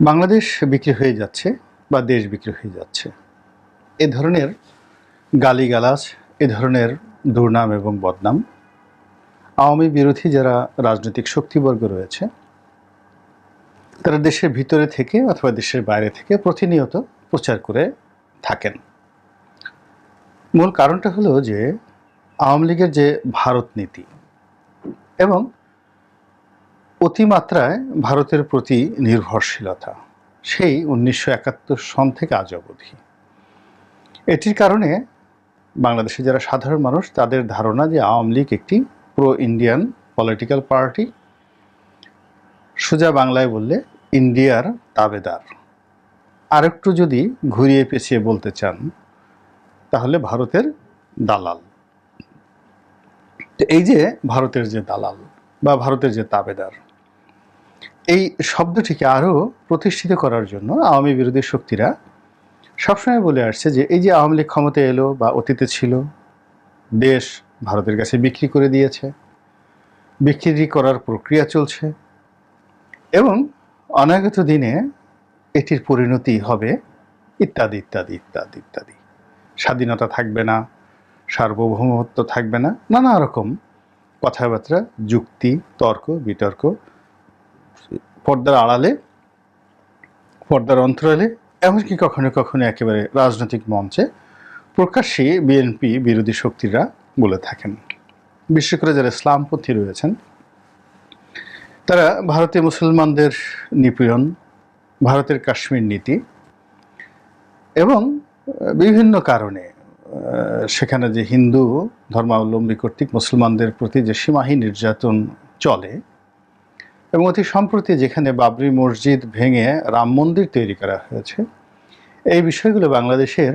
বাংলাদেশ বিক্রি হয়ে যাচ্ছে বা দেশ বিক্রি হয়ে যাচ্ছে। এ ধরনের গালিগালাজ, এ ধরনের দুর্নাম এবং বদনাম আওয়ামী বিরোধী যারা রাজনৈতিক শক্তিবর্গ রয়েছে, তারা দেশের ভিতরে থেকে অথবা দেশের বাইরে থেকে প্রতিনিয়ত প্রচার করে থাকেন। মূল কারণটা হলো যে আওয়ামী লীগের যে ভারত নীতি এবং অতিমাত্রায় ভারতের প্রতি নির্ভরশীলতা, সেই উনিশশো একাত্তর সন থেকে আজ অবধি। এটির কারণে বাংলাদেশে যারা সাধারণ মানুষ, তাদের ধারণা যে আওয়ামী লীগ একটি প্রো ইন্ডিয়ান পলিটিক্যাল পার্টি সোজা বাংলায় বললে ইন্ডিয়ার তাবেদার। আরেকটু যদি ঘুরিয়ে পেঁচিয়ে বলতে চান, তাহলে ভারতের দালাল। এই যে ভারতের যে দালাল বা ভারতের যে তাবেদার এই শব্দটিকে আরও প্রতিষ্ঠিত করার জন্য আওয়ামী বিরোধী শক্তিরা সবসময় বলে আসছে যে এই যে আওয়ামী লীগ ক্ষমতা এলো বা অতীতে ছিল, দেশ ভারতের কাছে বিক্রি করে দিয়েছে, বিক্রি করার প্রক্রিয়া চলছে এবং অনাগত দিনে এটির পরিণতি হবে ইত্যাদি ইত্যাদি ইত্যাদি ইত্যাদি। স্বাধীনতা থাকবে না, সার্বভৌমত্ব থাকবে না, নানা রকম কথাবার্তা, যুক্তি, তর্ক, বিতর্ক পর্দার আড়ালে, পর্দার অন্তরালে, এমনকি কখনো কখনো একেবারে রাজনৈতিক মঞ্চে প্রকাশ্যে বিএনপি বিরোধী শক্তিরা বলে থাকেন। বিশেষ করে যারা ইসলামপন্থী রয়েছেন, তারা ভারতীয় মুসলমানদের নিপীড়ন, ভারতের কাশ্মীর নীতি এবং বিভিন্ন কারণে সেখানে যে হিন্দু ধর্মাবলম্বী কর্তৃক মুসলমানদের প্রতি যে সীমাহীন নির্যাতন চলে এবং অতি সম্প্রতি যেখানে বাবরি মসজিদ ভেঙে রাম মন্দির তৈরি করা হয়েছে, এই বিষয়গুলো বাংলাদেশের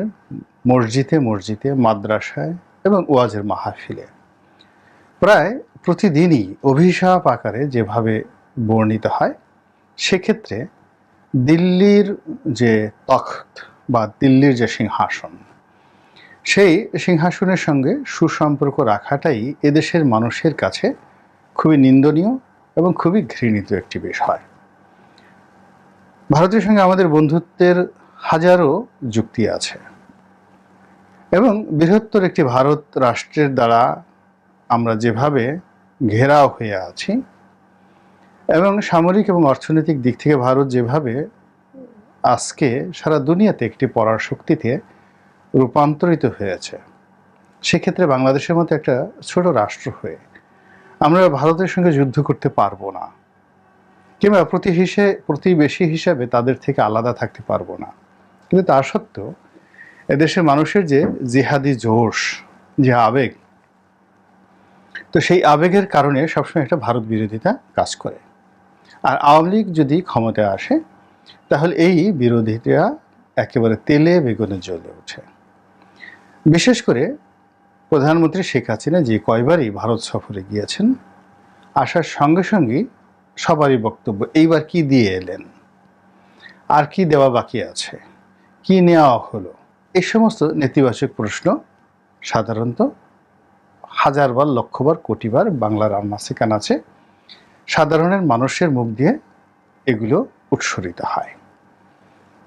মসজিদে মসজিদে, মাদ্রাসায় এবং ওয়াজের মাহফিলে। প্রায় প্রতিদিনই অভিশাপ আকারে যেভাবে বর্ণিত হয়, সেক্ষেত্রে দিল্লির যে তখত বা দিল্লির যে সিংহাসন, সেই সিংহাসনের সঙ্গে সুসম্পর্ক রাখাটাই এদেশের মানুষের কাছে খুবই নিন্দনীয় এবং খুবই ঘৃণিত একটি বিষয় ভারতের সঙ্গে আমাদের বন্ধুত্বের হাজারো যুক্তি আছে এবং বৃহত্তর একটি ভারত রাষ্ট্রের দ্বারা আমরা যেভাবে ঘেরাও হয়ে আছি এবং সামরিক এবং অর্থনৈতিক দিক থেকে ভারত যেভাবে আজকে সারা দুনিয়াতে একটি পড়ার শক্তিতে রূপান্তরিত হয়েছে, সেক্ষেত্রে বাংলাদেশের মতো একটা ছোট রাষ্ট্র হয়ে আমরা ভারতের সঙ্গে যুদ্ধ করতে পারব না। কিংবা প্রতি প্রতিবেশী হিসাবে তাদের থেকে আলাদা থাকতে পারব না। কিন্তু তা সত্ত্বেও এদেশের মানুষের যে জিহাদি জোশ, যে আবেগ, তো সেই আবেগের কারণে সবসময় একটা ভারত বিরোধিতা কাজ করে। আর আওয়ামী লীগ যদি ক্ষমতায় আসে, তাহলে এই বিরোধিতা একেবারে তেলে বেগুনে জ্বলে ওঠে। বিশেষ করে প্রধানমন্ত্রী শেখ হাসিনা যে কয়বারই ভারত সফরে গিয়েছেন, আসার সঙ্গে সঙ্গে সবারই বক্তব্য, এইবার কি দিয়ে এলেন? আর কি দেওয়া বাকি আছে? কি নেওয়া হলো? এই সমস্ত নেতিবাচক প্রশ্ন সাধারণত হাজারবার, লক্ষবার, কোটিবার বাংলার আন্নাসে কানাচে সাধারণের মানুষের মুখ দিয়ে এগুলো উৎসরিত হয়।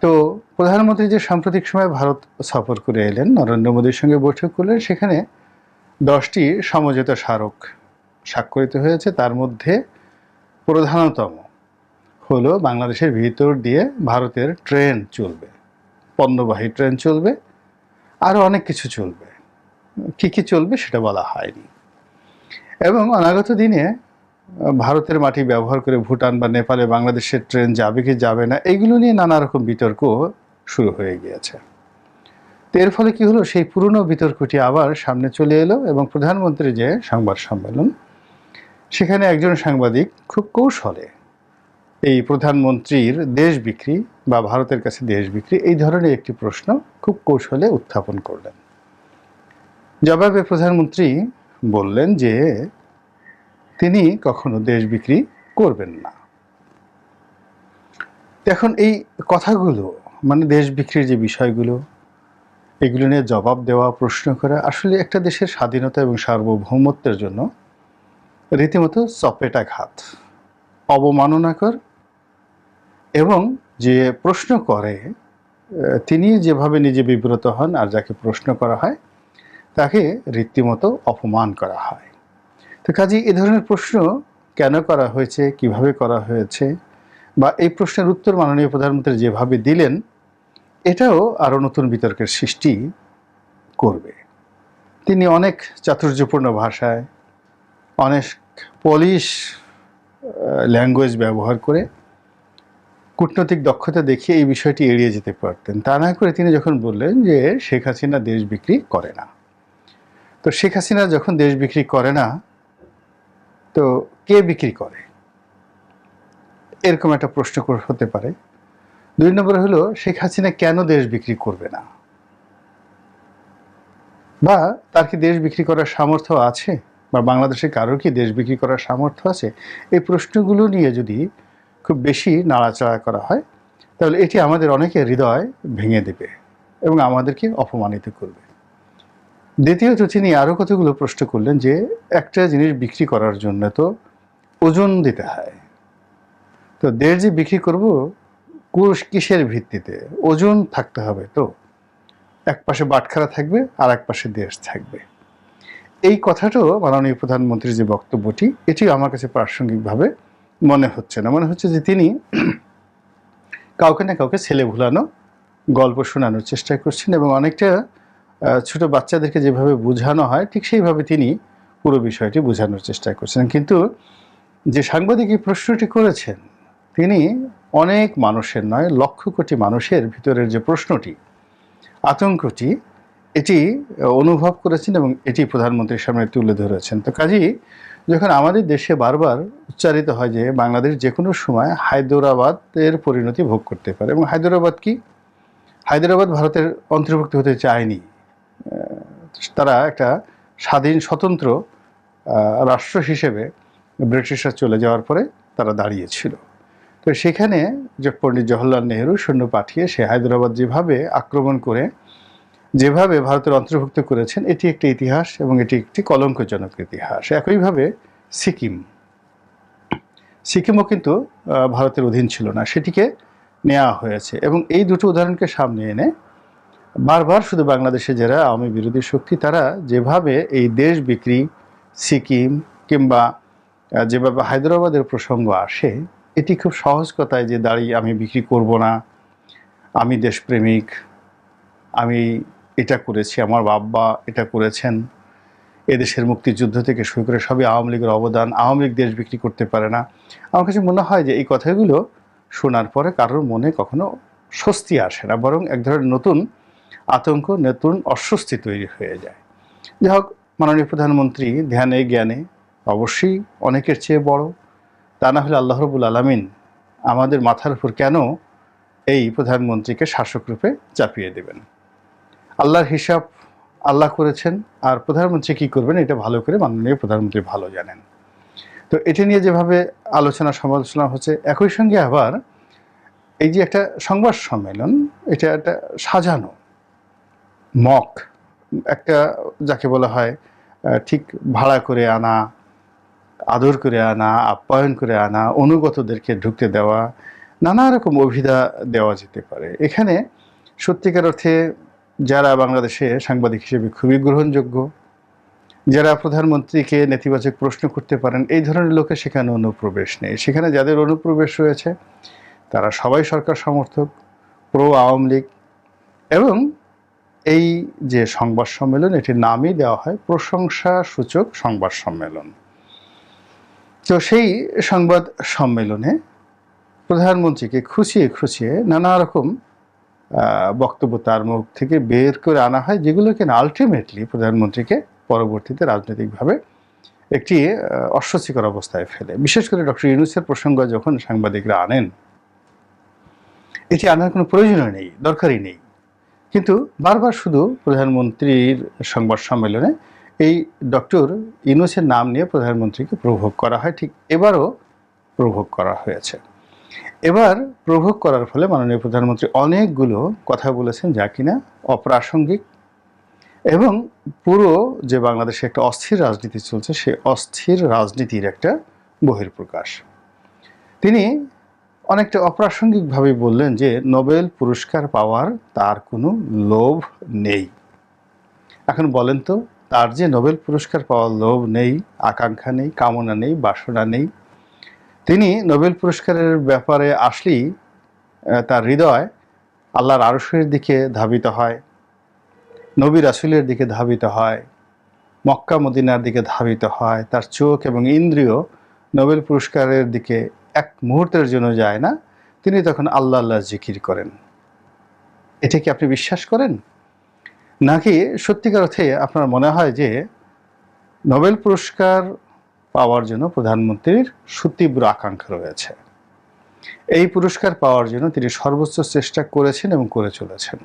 তো প্রধানমন্ত্রী যে সাম্প্রতিক সময় ভারত সফর করে এলেন, নরেন্দ্র মোদীর সঙ্গে বৈঠক করলেন, সেখানে দশটি সমঝোতা স্মারক স্বাক্ষরিত হয়েছে। তার মধ্যে প্রধানতম হলো বাংলাদেশের ভিতর দিয়ে ভারতের ট্রেন চলবে, পণ্যবাহী ট্রেন চলবে, আরও অনেক কিছু চলবে। কী কী চলবে সেটা বলা হয়নি। এবং অনাগত দিনে ভারতের মাটি ব্যবহার করে ভুটান বা নেপালে বাংলাদেশের ট্রেন যাবে কি যাবে না, এগুলো নিয়ে নানা রকম বিতর্ক শুরু হয়ে গিয়েছে। তো এর ফলে কি হলো? সেই পুরনো বিতর্কটি আবার সামনে চলে এলো এবং প্রধানমন্ত্রী যে সংবাদ সম্মেলন, সেখানে একজন সাংবাদিক খুব কৌশলে এই প্রধানমন্ত্রীর দেশ বিক্রি বা ভারতের কাছে দেশ বিক্রি এই ধরনের একটি প্রশ্ন খুব কৌশলে উত্থাপন করলেন। জবাবে প্রধানমন্ত্রী বললেন যে তিনি কখনো দেশ বিক্রি করবেন না। এখন এই কথাগুলো মানে দেশ বিক্রির যে বিষয়গুলো এগুলো নিয়ে জবাব দেওয়া, প্রশ্ন করা আসলে একটা দেশের স্বাধীনতা এবং সার্বভৌমত্বের জন্য রীতিমতো চপেটাঘাত, অবমাননাকর এবং যে প্রশ্ন করে তিনি যেভাবে নিজে বিব্রত হন আর যাকে প্রশ্ন করা হয়, তাকে রীতিমতো অপমান করা হয়। তো কাজে, এ ধরনের প্রশ্ন কেন করা হয়েছে, কীভাবে করা হয়েছে বা এই প্রশ্নের উত্তর মাননীয় প্রধানমন্ত্রী যেভাবে দিলেন এটাও আরও নতুন বিতর্কের সৃষ্টি করবে। তিনি অনেক চাতুর্যপূর্ণ ভাষায় অনেক পলিশ ল্যাঙ্গুয়েজ ব্যবহার করে কূটনৈতিক দক্ষতা দেখিয়ে এই বিষয়টি এড়িয়ে যেতে পারতেন। তা না করে তিনি যখন বললেন যে শেখ হাসিনা দেশ বিক্রি করে না, তো শেখ হাসিনা যখন দেশ বিক্রি করে না, তো কে বিক্রি করে? এরকম একটা প্রশ্ন হতে পারে। দুই নম্বর হলো, শেখ হাসিনা কেন দেশ বিক্রি করবে না? বা তার কি দেশ বিক্রি করার সামর্থ্য আছে? বা বাংলাদেশে কারোর কি দেশ বিক্রি করার সামর্থ্য আছে? এই প্রশ্নগুলো নিয়ে যদি খুব বেশি নাড়াচাড়া করা হয়, তাহলে এটি আমাদের অনেকে হৃদয় ভেঙে দেবে এবং আমাদেরকে অপমানিত করবে। দ্বিতীয়ত, তিনি আরও কতগুলো প্রশ্ন করলেন যে, একটা জিনিস বিক্রি করার জন্য তো ওজন দিতে হয়। তো দেশ যে বিক্রি করব কোষ কিসের ভিত্তিতে? ওজন থাকতে হবে তো? এক পাশে বাটখারা থাকবে, আর এক পাশে দেশ থাকবে। এই কথাটাও মাননীয় প্রধানমন্ত্রীর যে বক্তব্যটি, এটি আমার কাছে প্রাসঙ্গিকভাবে মনে হচ্ছে না। মনে হচ্ছে যে তিনি কাউকে না কাউকে ছেলে ভুলানো, গল্প শোনানোর চেষ্টা করছেন এবং অনেকটা ছোট বাচ্চাদেরকে যেভাবে বোঝানো হয়, ঠিক সেইভাবে তিনি পুরো বিষয়টি বোঝানোর চেষ্টা করছেন। কিন্তু যে সাংবাদিক এই প্রশ্নটি করেছেন, তিনি অনেক মানুষের নয়, লক্ষ কোটি মানুষের ভিতরের যে প্রশ্নটি, আতঙ্কটি, এটি অনুভব করেছেন এবং এটি প্রধানমন্ত্রীর সামনে তুলে ধরেছেন। তো কাজেই যখন আমাদের দেশে বারবার উচ্চারিত হয় যে বাংলাদেশ যে কোনো সময় হায়দরাবাদের পরিণতি ভোগ করতে পারে, এবং হায়দরাবাদ কি? হায়দরাবাদ ভারতের অন্তর্ভুক্ত হতে চায়নি। তারা একটা স্বাধীন, স্বতন্ত্র রাষ্ট্র হিসেবে ব্রিটিশরা চলে যাওয়ার পরে তারা দাঁড়িয়েছিল। তো সেখানে যে পণ্ডিত জওহরলাল নেহরু সৈন্য পাঠিয়ে সে হায়দ্রাবাদ যেভাবে আক্রমণ করে, যেভাবে ভারতের অন্তর্ভুক্ত করেছেন, এটি একটি ইতিহাস এবং এটি একটি কলঙ্কজনক ইতিহাস। একইভাবে সিকিম। সিকিমও কিন্তু ভারতের অধীন ছিল না, সেটিকে নেওয়া হয়েছে এবং এই দুটো উদাহরণকে সামনে এনে বারবার শুধু বাংলাদেশে যারা আওয়ামী বিরোধী শক্তি, তারা যেভাবে এই দেশ বিক্রি, সিকিম কিংবা যেভাবে হায়দ্রাবাদের প্রসঙ্গ আসে এটি খুব সহজ কথায় যে দাঁড়িয়ে আমি বিক্রি করব না। আমি দেশপ্রেমিক। আমি এটা করেছি, আমার বাবা এটা করেছেন। এদেশের মুক্তিযুদ্ধ থেকে শুরু করে সবই আওয়ামী লীগের অবদান। আওয়ামী লীগ দেশ বিক্রি করতে পারে না। আমার কাছে মনে হয় যে, এই কথাগুলো শোনার পরে কারোর মনে কখনো স্বস্তি আসে না, বরং এক ধরনের নতুন আতঙ্ক, নতুন অস্বস্তি তৈরি হয়ে যায়। যাই হোক, মাননীয় প্রধানমন্ত্রী, ধ্যানে, জ্ঞানে অবশ্যই অনেকের চেয়ে বড়। তা না হলে আল্লাহ রবুল আলমিন আমাদের মাথার উপর কেন এই প্রধানমন্ত্রীকে শাসক রূপে চাপিয়ে দেবেন? আল্লাহর হিসাব আল্লাহ করেছেন, আর প্রধানমন্ত্রী কি করবেন এটা ভালো করে মাননীয় প্রধানমন্ত্রী ভালো জানেন। তো এটা নিয়ে যেভাবে আলোচনা সমালোচনা হচ্ছে, একই সঙ্গে আবার এই যে একটা সংবাদ সম্মেলন, এটা একটা সাজানো, মক, একটা যাকে বলা হয় ঠিক ভাড়া করে আনা আদর করে আনা, আপ্যায়ন করে আনা, অনুগতদেরকে ঢুকতে দেওয়া, নানা রকম অভিধা দেওয়া যেতে পারে। এখানে সত্যিকার অর্থে যারা বাংলাদেশে সাংবাদিক হিসেবে খুবই গ্রহণযোগ্য, যারা প্রধানমন্ত্রীকে নেতিবাচক প্রশ্ন করতে পারেন, এই ধরনের লোকে সেখানে অনুপ্রবেশ নেই। সেখানে যাদের অনুপ্রবেশ রয়েছে, তারা সবাই সরকার সমর্থক, প্রো আওয়ামী লীগ এবং এই যে সংবাদ সম্মেলন, এটির নামই দেওয়া হয় প্রশংসা সূচক সংবাদ সম্মেলন। তো সেই সংবাদ সম্মেলনে প্রধানমন্ত্রীকে খুশিয়ে খুশিয়ে নানা রকম বক্তব্য তার মুখ থেকে বের করে আনা হয় যেগুলো কিনা আলটিমেটলি প্রধানমন্ত্রীকে পরবর্তীতে রাজনৈতিকভাবে একটি অস্বস্তিকর অবস্থায় ফেলে। বিশেষ করে ডক্টর ইউনুসের প্রসঙ্গ যখন সাংবাদিকরা আনেন, এটি আনার কোনো প্রয়োজনই নেই, দরকারই নেই। কিন্তু বারবার শুধু প্রধানমন্ত্রীর সংবাদ সম্মেলনে এই ডক্টর ইউনুসের নাম নিয়ে প্রধানমন্ত্রীকে প্রভোগ করা হয়, ঠিক এবারও প্রভোগ করা হয়েছে। এবার প্রভোগ করার ফলে মাননীয় প্রধানমন্ত্রী অনেকগুলো কথা বলেছেন যা কিনা অপ্রাসঙ্গিক এবং পুরো যে বাংলাদেশে একটা অস্থির রাজনীতি চলছে সেই অস্থির রাজনীতির একটা বহির্প্রকাশ তিনি অনেকটা অপ্রাসঙ্গিকভাবে বললেন যে নোবেল পুরস্কার পাওয়ার তার কোনো লোভ নেই। এখন বলেন তো তার যে নোবেল পুরস্কার পাওয়ার লোভ নেই, আকাঙ্ক্ষা নেই, কামনা নেই, বাসনা নেই, তিনি নোবেল পুরস্কারের ব্যাপারে আসলেই তার হৃদয় আল্লাহর আরশের দিকে ধাবিত হয়, নবী রাসুলের দিকে ধাবিত হয়, মক্কা মদিনার দিকে ধাবিত হয়, তার চোখ এবং ইন্দ্রিয় নোবেল পুরস্কারের দিকে এক মুহূর্তের জন্য যায় না, তিনি তখন আল্লাহ আল্লাহ জিকির করেন। এটা কি আপনি বিশ্বাস করেন? নাকি সত্যিকার অর্থে আপনার মনে হয় যে নোবেল পুরস্কার পাওয়ার জন্য প্রধানমন্ত্রীর সুতীব্র আকাঙ্ক্ষা রয়েছে? এই পুরস্কার পাওয়ার জন্য তিনি সর্বোচ্চ চেষ্টা করেছেন এবং করে চলেছেন।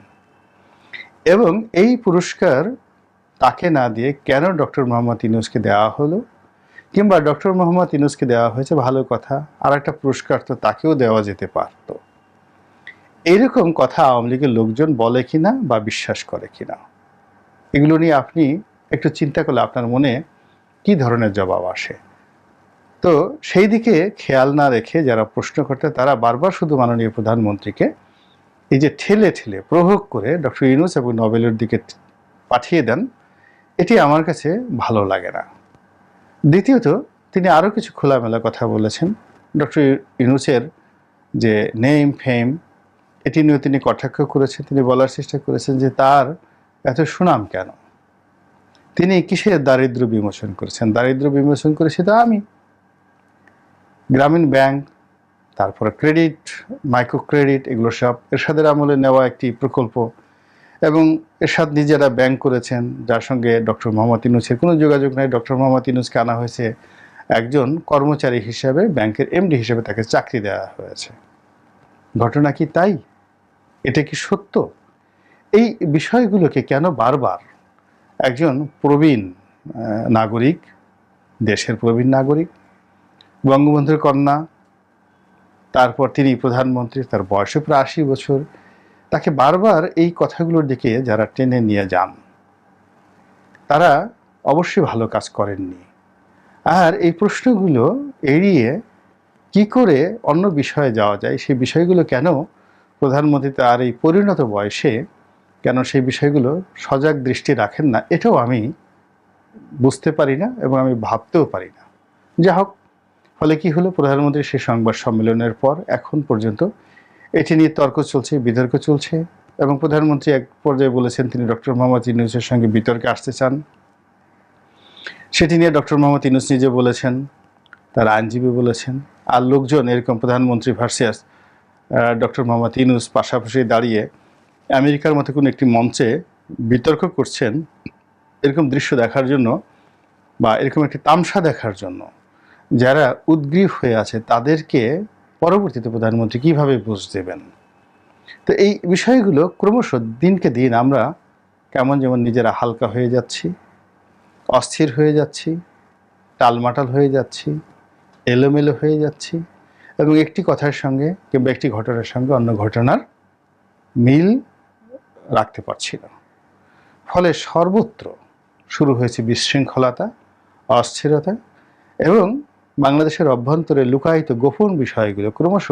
এবং এই পুরস্কার তাকে না দিয়ে কেন ডক্টর মোহাম্মদ ইনুসকে দেওয়া হলো? কিংবা ডক্টর মোহাম্মদ ইনুসকে দেওয়া হয়েছে ভালো কথা আর একটা পুরস্কার তো তাকেও দেওয়া যেতে পারত। এইরকম কথা আওয়ামী লীগের লোকজন বলে কিনা বা বিশ্বাস করে কিনা? এগুলো নিয়ে আপনি একটু চিন্তা করলে আপনার মনে কি ধরনের জবাব আসে? তো সেই দিকে খেয়াল না রেখে যারা প্রশ্ন করতে, তারা বারবার শুধু মাননীয় প্রধানমন্ত্রীকে এই যে ঠেলে ঠেলে, প্রভোগ করে ডক্টর ইউনুস এবং নোবেলের দিকে পাঠিয়ে দেন, এটি আমার কাছে ভালো লাগে না। দ্বিতীয়ত, তিনি আরও কিছু খোলামেলা কথা বলেছেন। ডক্টর ইউনুসের যে নেম, ফেম এটি নিয়েও তিনি কটাক্ষ করেছেন, তিনি বলার চেষ্টা করেছেন যে তার এত সুনাম কেন? তিনি কিসের দারিদ্র বিমোচন করেছেন? দারিদ্র বিমোচন করেছি তো আমি। গ্রামীণ ব্যাংক, তারপরে ক্রেডিট মাইক্রো ক্রেডিট এগুলো সব এরশাদের আমলে নেওয়া একটি প্রকল্প। এবং এরশাদ নিজেরা ব্যাংক করেছেন, যার সঙ্গে ডক্টর মোহাম্মদ ইনুসের কোনো যোগাযোগ নাই। ডক্টর মোহাম্মদ ইনুসকে আনা হয়েছে একজন কর্মচারী হিসাবে, ব্যাংকের এমডি হিসেবে তাকে চাকরি দেওয়া হয়েছে। ঘটনা কি তাই? এটা কি সত্য? এই বিষয়গুলোকে কেন বারবার একজন প্রবীণ নাগরিক, দেশের প্রবীণ নাগরিক, বঙ্গবন্ধুর কন্যা, তারপর তিনি প্রধানমন্ত্রী, তার বয়সে প্রায় আশি বছর, তাকে বারবার এই কথাগুলোর দিকে যারা টেনে নিয়ে যান, তারা অবশ্যই ভালো কাজ করেননি। আর এই প্রশ্নগুলো এড়িয়ে কি করে অন্য বিষয়ে যাওয়া যায়, সেই বিষয়গুলো কেন প্রধানমন্ত্রী তার এই পরিণত বয়সে কেন সেই বিষয়গুলো সজাগ দৃষ্টি রাখেন না, এটাও আমি বুঝতে পারি না এবং আমি ভাবতেও পারি না। যা হোক, ফলে কি হলো? প্রধানমন্ত্রী সেই সংবাদ সম্মেলনের পর এখন পর্যন্ত এটি নিয়ে তর্ক চলছে, বিতর্ক চলছে এবং প্রধানমন্ত্রী এক পর্যায়ে বলেছেন তিনি ডক্টর মোহাম্মদ ইউনুসের সঙ্গে বিতর্কে আসতে চান। সেটি নিয়ে ডক্টর মোহাম্মদ ইউনুস নিজে বলেছেন, তার আইনজীবী বলেছেন, আর লোকজন এরকম প্রধানমন্ত্রী ভার্সিয়াস ডক্টর মোহাম্মদ ইউনুস পাশাপাশি দাঁড়িয়ে আমেরিকার মতো কোনো একটি মঞ্চে বিতর্ক করছেন, এরকম দৃশ্য দেখার জন্য বা এরকম একটি তামসা দেখার জন্য যারা উদ্গ্রীব হয়ে আছে তাদেরকে পরবর্তীতে প্রধানমন্ত্রী কীভাবে বুঝ দেবেন? তো এই বিষয়গুলো ক্রমশ দিনকে দিন আমরা কেমন যেমন নিজেরা হালকা হয়ে যাচ্ছি, অস্থির হয়ে যাচ্ছি, টালমাটাল হয়ে যাচ্ছি, এলোমেলো হয়ে যাচ্ছি এবং একটি কথার সঙ্গে কিংবা একটি ঘটনার সঙ্গে অন্য ঘটনার মিল রাখতে পারছি না। ফলে সর্বত্র শুরু হয়েছে বিশৃঙ্খলতা, অস্থিরতা এবং বাংলাদেশের অভ্যন্তরে লুকায়িত গোপন বিষয়গুলো ক্রমশ